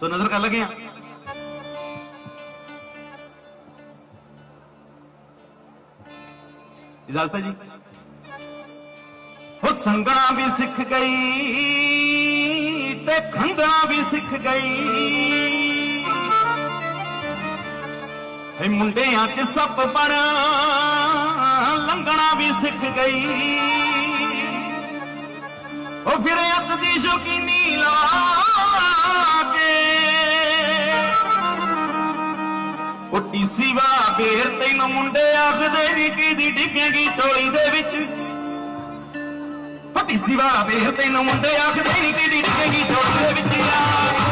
ਸੋ ਨਜ਼ਰ ਕਰ ਲਗੇ ਆ। ਇਜਾਜ਼ਤ ਹੈ ਜੀ। ਉਹ ਸੰਗਣਾ ਵੀ ਸਿੱਖ ਗਈ ਤੇ ਖੰਗਣਾ ਵੀ ਸਿੱਖ ਗਈ। ਏ ਮੁੰਡਿਆਂ 'ਚ ਸੱਪ ਬਣ ਲੰਗਣਾ ਵੀ ਸਿੱਖ ਗਈ। ਉਹ ਫਿਰ ਅੱਤ ਦੀ ਸ਼ੌਕੀਨੀ ਉਹ ਟੀਸੀ ਵਾ ਫੇਰ ਤੈਨੂੰ ਮੁੰਡੇ ਆਖਦੇ ਨੀ ਕਿਦੀ ਡਿੱਗੇਗੀ ਝੋਲੀ ਦੇ ਵਿੱਚ। ਉਹ ਟੀਸੀ ਵਾ ਫੇਰ ਤੈਨੂੰ ਮੁੰਡੇ ਆਖਦੇ ਨੀ ਕਿਦੀ ਡਿੱਗੇਗੀ ਝੋਲੀ ਦੇ ਵਿੱਚ। ਯਾਰ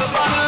ਸਿੱਖ ਗਈ